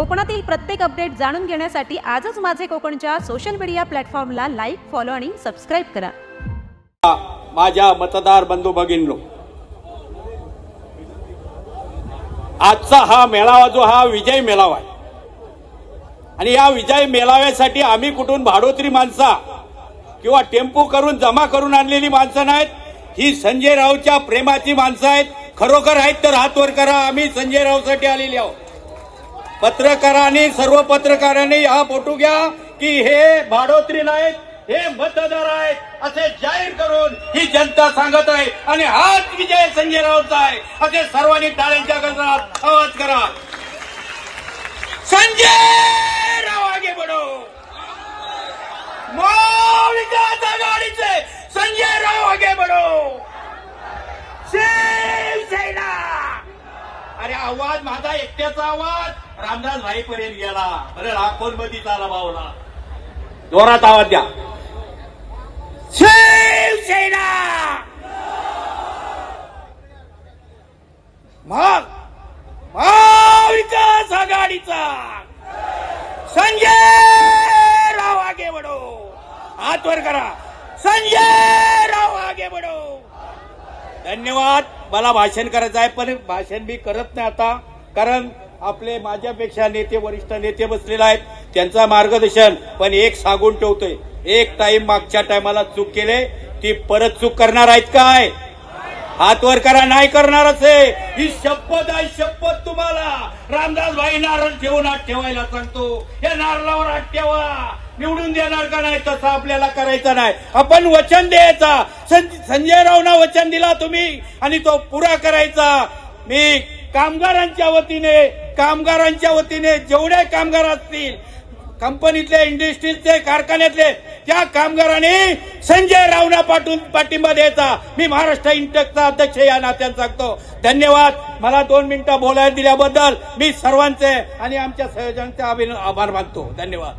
कोकणातील प्रत्येक अपडेट जाणून घेण्यासाठी आजच माझे कोकणच्या सोशल मीडिया प्लॅटफॉर्मला लाईक फॉलो आणि सबस्क्राईब करा. माझ्या मतदार बंधू भगिनींनो आजचा हा मेळावा जो हा विजय मेळावा आहे. आणि या विजय मेळाव्यासाठी आम्ही कुठून भाडोत्री माणसा किंवा टेम्पो करून जमा करून आणलेली माणसं नाहीत ही संजय रावच्या प्रेमाची माणसं आहेत. खरोखर आहेत तर हात वर करा आम्ही संजय रावसाठी आलेली आहोत. पत्रकारांनी सर्व पत्रकारांनी हा फोटो घ्या की हे भाडोत्री नाहीत हे मतदार आहेत. असे जाहीर करून ही जनता सांगत आहे आणि हाच विजय संजय राऊतचा आहे. असे सर्वांनी टाळ्यांच्या गजरात आवाज करा. संजय राव आगे बढो महाविकास आघाडीचे संजय राव आगे बढो शिवसेना अरे आवाज माझा एकट्याचा आवाज. रामदास भाई पर्यंत गेला अरे लाखोनमध्ये चाला भावला जोरात आवाज द्या. शिवसेना! मग महाविकास आघाडीचा. संजय राव आगे बडो हात वर करा. संजय राव आगे बडो धन्यवाद. मला भाषण करायचं आहे पण भाषण मी करत नाही आता. कारण आपले माझ्यापेक्षा नेते वरिष्ठ नेते बसलेले आहेत. त्यांचा मार्गदर्शन पण एक सांगून ठेवतोय. एक टाइम मागच्या टायमाला चूक केले ती परत चूक करणार आहेत काय? हात वर करा नाही करणारच आहे ही शपथ आहे शपथ तुम्हाला. रामदास भाई नारळ ठेवून आत ठेवायला सांगतो. या नारळावर आत ठेवा. निवडून देणार का नाही तसं आपल्याला करायचं नाही. आपण वचन द्यायचा. संजय रावना वचन दिला तुम्ही आणि तो पुरा करायचा. मी कामगारांच्या वतीने कामगारांच्या वतीने जेवढे कामगार असतील कंपनीतले इंडस्ट्रीजचे कारखान्यातले त्या कामगारांनी संजय रावना पाठवून पाठिंबा द्यायचा. मी महाराष्ट्र इंटेकचा अध्यक्ष या नात्याने सांगतो. धन्यवाद. मला दोन मिनिटं बोलायला दिल्याबद्दल मी सर्वांचे आणि आमच्या संयोजनांचे अभिन- आभार मानतो. धन्यवाद.